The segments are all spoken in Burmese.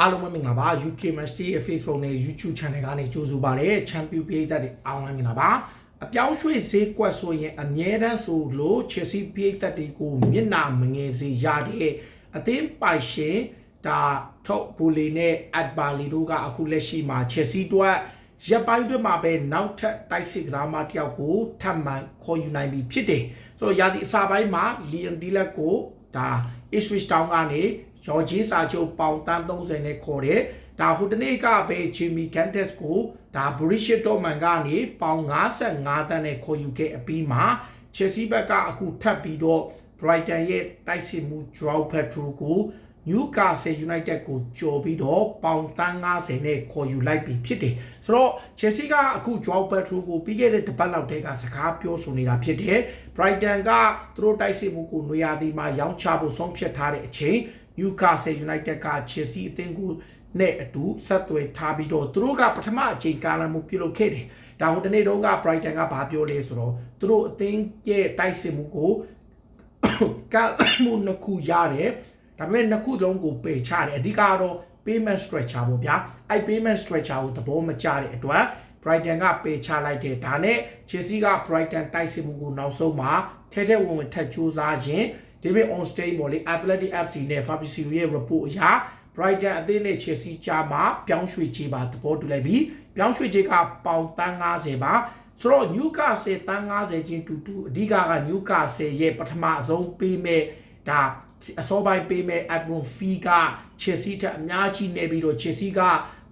အားလုံးပဲမင်္ဂလာပါ UK Match Day ရဲ့ Facebook နဲ့ YouTube Channel ကနေကြိုဆိုပါရစေ Champion ပြည်သက်တွေအားလုံးမင်္ဂလာပါအပြောင်းရွှေ့ဈေးကွက်ဆိုရင်အမြဲတမ်းဆိုလို့ Chelsea ပြည်သက်တွေကိုမျက်နှာမငယ်စေရတဲ့အသင်းပိုင်ရှင်ဒါထောက်ဘူလီနဲ့အတ်ဘာလီတို့ကအခုလက်ရှိမှာ Chelsea တို့ရပ်ပိုင်းတွင်မှာပဲနောက်ထပ်တိုက်စစ်ကစားမတယောက်ကိုထပ်မံခေါ်ယူနိုင်ပြီဖြစ်တယ်ဆိုတော့ရာသီအစပိုင်းမှာ Leon Dillard ကိုဒါ Ipswich Town ကနေရော်ဂျီစာချုပ်ပေါင်တန်း30နဲ့ခေါ်တယ်ဒါဟိုတနေ့ကပဲဂျီမီကန်တက်စ်ကိုဒါဘရီရှစ်တော်မန်ကနေပေါင်55တန်းနဲ့ခေါ်ယူခဲ့အပြီးမှာချယ်ဆီဘက်ကအခုထပ်ပြီးတော့ Brighton ရဲ့တိုက်စစ်မှု Joao Pedro ကို Newcastle United ကိုကြော်ပြီးတော့ပေါင်တန်း90နဲ့ခေါ်ယူလိုက်ပြီဖြစ်တယ်ဆိုတော့ Chelsea ကအခု Joao Pedro ကိုပြီးခဲ့တဲ့တပတ်လောက်တည်းကစကားပြောဆိုနေတာဖြစ်တယ် Brighton ကသူတို့တိုက်စစ်မှုကိုနွေရာသီမှာရောင်းချဖို့ဆုံးဖြတ်ထားတဲ့အချိန် Newcastle United က Chelsea အသင်းကိုနဲ့အတူဆက်သွယ်ထားပြီးတော့သူတို့ကပထမအချိန်ကာလမှုပြုလုပ်ခဲ့တယ်။ဒါဟိုတနေ့တုန်းက Brighton ကဘာပြောလဲဆိုတော့သူတို့အသင်းရဲ့တိုက်စစ်မှုကိုကာမှုနှစ်ခုရတယ်။ဒါပေမဲ့နှစ်ခုလုံးကိုပယ်ချတယ်။အဓိကတော့ payment structure ပေါ့ဗျာ။အဲ့ payment structure ကိုသဘောမကျတဲ့အတွက် Brighton ကပယ်ချလိုက်တယ်ဒါနဲ့ Chelsea က Brighton တိုက်စစ်မှုကိုနောက်ဆုံးမှာထဲထဲဝင်ဝင်ထပ်ကြိုးစားခြင်း David Ornstein ပေါ့လေ Athletic FC နဲ့ Fabrizio ရဲ့ report အရ Brighton အသင်းနဲ့ Chelsea ကြားမှာပြောင်းရွှေ့ခြင်းပါသဘောတူလိုက်ပြီးပြောင်းရွှေ့ခြင်းကပေါင်တန်း90ပါဆိုတော့ Newcastle တန်း90ချင်းတူတူအဓိကက Newcastle ရဲ့ပထမအဆုံးပေးမဲ့ဒါအစောပိုင်းပေးမဲ့ admin fee က Chelsea ထက်အများကြီးနေပြီးတော့ Chelsea က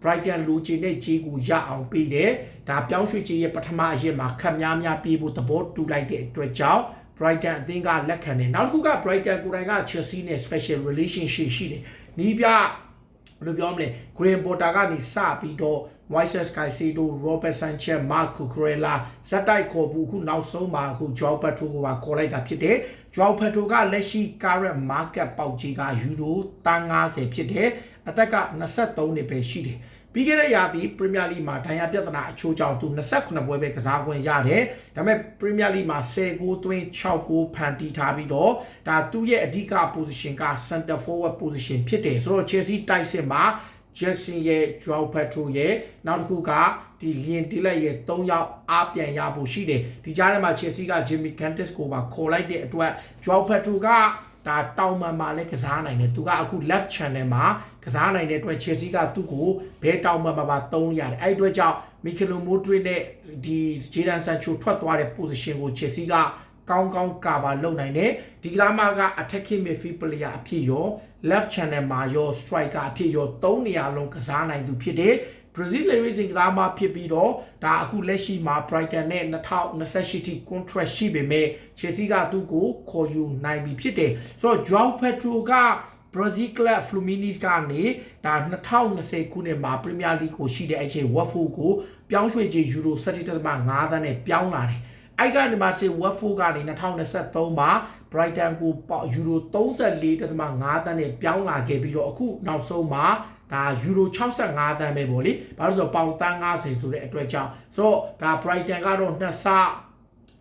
Brighton လူချင်တဲ့ခြေကိုရအောင်ပေးတယ်ဒါပြောင်းရွှေ့ခြင်းရဲ့ပထမအရက်မှာခက်များများပြေးဖို့သဘောတူလိုက်တဲ့အတွက်ကြောင့် Brighton အသင်းကလက်ခံတယ်နောက်တစ်ခုက Brighton ကိုယ်တိုင်က Chelsea နဲ့ special relationship ရှိတယ်နီးပြဘယ်လိုပြောမလဲ Graham Potter ကနေစပြီးတော့ Moises Caicedo Robert Sanchez Marc Cucurella ဇက်တိုက်ခေါ်ဘူးအခုနောက်ဆုံးမှာအခု Joao Pedro ကိုပါခေါ်လိုက်တာဖြစ်တယ် Joao Pedro ကလက်ရှိ current market ပေါက်ကြီးကယူရို150ဖြစ်တယ်အသက်က23နှစ်ပဲရှိတယ် ပြီးခဲ့တဲ့ရာသီပရီးမီယာလိမှာဒဏ်ရာပြဿနာအချိုးကြောင့်သူ28ပွဲပဲကစားခွင့်ရတယ်ဒါပေမဲ့ပရီးမီယာလိမှာ10ဂိုးသွင်း6ဂိုးဖန်တီးထားပြီးတော့ဒါသူ့ရဲ့အဓိက position က center forward position ဖြစ်တယ်ဆိုတော့ Chelsea တိုက်စစ်မှာ Jackson ရဲ့ Joao Pedro ရဲ့နောက်တစ်ခုကဒီ Liam Delap ရဲ့၃ယောက်အားပြန်ရဖို့ရှိတယ်ဒီကြားထဲမှာ Chelsea က Jimmy Cantis ကိုပါခေါ်လိုက်တဲ့အတွက် Joao Pedro က ဒါတောင်မှန်မှာလည်းကစားနိုင်တယ်သူကအခု left channel မှာကစားနိုင်တဲ့အတွက် Chelsea ကသူ့ကိုဘဲတောင်မှန်မှာပါသုံးရတယ်အဲ့ဒီအတွက်ကြောင့် Mikel Modric နဲ့ဒီ Jadon Sancho ထွက်သွားတဲ့ position ကို Chelsea ကကောင်းကောင်းကာဗာလုပ်နိုင်တယ်ဒီကစားမက attacking midfield player အဖြစ်ရော left channel မှာရော striker အဖြစ်ရော၃နေရာလုံးကစားနိုင်သူဖြစ်တယ် Brazil လေဝိစင်ကစားမဖြစ်ပြီးတော့ဒါအခုလက်ရှိမှာ Brighton နဲ့2028ထိ contract ရှိပေမဲ့ Chelsea ကသူ့ကိုခေါ်ယူနိုင်ပြီဖြစ်တယ်ဆိုတော့ Joao Pedro က Brazil club Fluminense ကနေဒါ2020ခုနှစ်မှာ Premier League ကိုရှိတဲ့အချိန် Watford ကိုပြောင်းရွှေ့ခြင်းယူရို17.5သန်းနဲ့ပြောင်းလာတယ်အဲ့ကနေမှစေ Watford ကနေ2023မှာ Brighton ကိုပေါ့ယူရို34.5တန်းနဲ့ပြောင်းလာခဲ့ပြီးတော့အခုနောက်ဆုံးမှာ ဒါယူရို65တန်းပဲပေါ့လေဘာလို့ဆိုတော့ပေါင်တန်း90ဆိုတဲ့အတွက်ကြောင့်ဆိုတော့ဒါ Brighton ကတော့နှစ်ဆ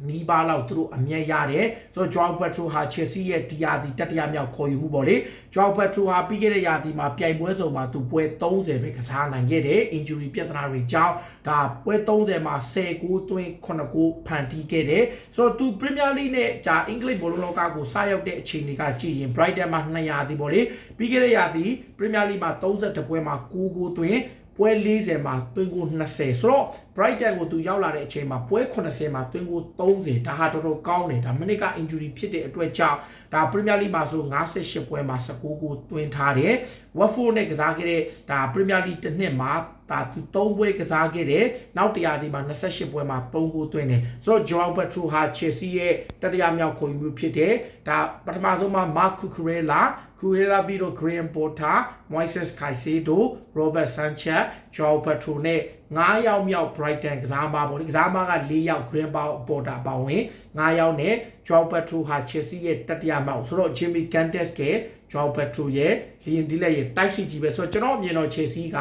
နီးပါးလောက်သူတို့အမြတ်ရတယ်ဆိုတော့ Joao Pedro ဟာ Chelsea ရဲ့ဒီယာဒီတတိယမြောက်ခေါ်ယူမှုပေါ့လေ Joao Pedro ဟာပြီးခဲ့တဲ့ရာသီမှာပြိုင်ပွဲစုံမှာသူပွဲ30ပဲကစားနိုင်ခဲ့တယ် injury ပြဿနာတွေကြောင့်ဒါပွဲ30မှာ10ဂိုးသွင်း9ဂိုးဖန်တီးခဲ့တယ်ဆိုတော့သူ Premier League နဲ့ဂျာအင်္ဂလိပ်ဘောလုံးလောကကိုစရောက်တဲ့အခြေအနေကကြည့်ရင် Brighton မှာ200ဒီပေါ့လေပြီးခဲ့တဲ့ရာသီ Premier League မှာ32ပွဲမှာ9ဂိုးသွင်း ပွဲ40မှာသွင်းကို20ဆိုတော့ Brighton ကိုသူရောက်လာတဲ့အချိန်မှာပွဲ80မှာသွင်းကို30ဒါဟာတော်တော်ကောင်းတယ်ဒါမနစ်က injury ဖြစ်တဲ့အတွက်ကြောင့်ဒါ Premier League မှာဆို58ပွဲမှာ19ကိုသွင်းထားတယ် Watford နဲ့ကစားခဲ့တဲ့ဒါ Premier League တစ်နှစ်မှာ ဒါသူ3ပွဲကစားခဲ့တယ်နောက်တရားဒီမှာ28ပွဲမှာ3ဂိုးသွင်းတယ်ဆိုတော့ Joao Pedro ဟာ Chelsea ရဲ့တတိယမြောက်ခေါ်ယူမှုဖြစ်တယ်ဒါပထမဆုံးမှာ Marc Cucurella Cucurella ပြီးတော့ Graham Potter Moises Caicedo Robert Sanchez Joao Pedro နဲ့9ယောက်မြောက် Brighton ကစားမပေါ့လေကစားမက4ယောက် Graham Potter ပါဝင်9ယောက်နဲ့ Joao Pedro ဟာ Chelsea ရဲ့တတိယမြောက်ဆိုတော့ Jimmy Cantes က Joao Pedro ရဲ့ Liam Delap ရဲ့တိုက်စစ်ကြီးပဲဆိုတော့ကျွန်တော်အမြင်တော့ Chelsea က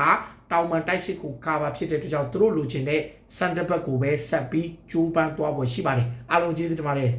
တောင်ပန်တိုက်စစ်ကိုကာဗာဖြစ်တဲ့အတွက်ကြောင့်သူတို့လိုချင်တဲ့စန်တဘက်ကိုပဲဆက်ပြီးကျိုးပန်းသွားဖို့ရှိပါတယ်အားလုံးကျေးဇူးတင်ပါတယ်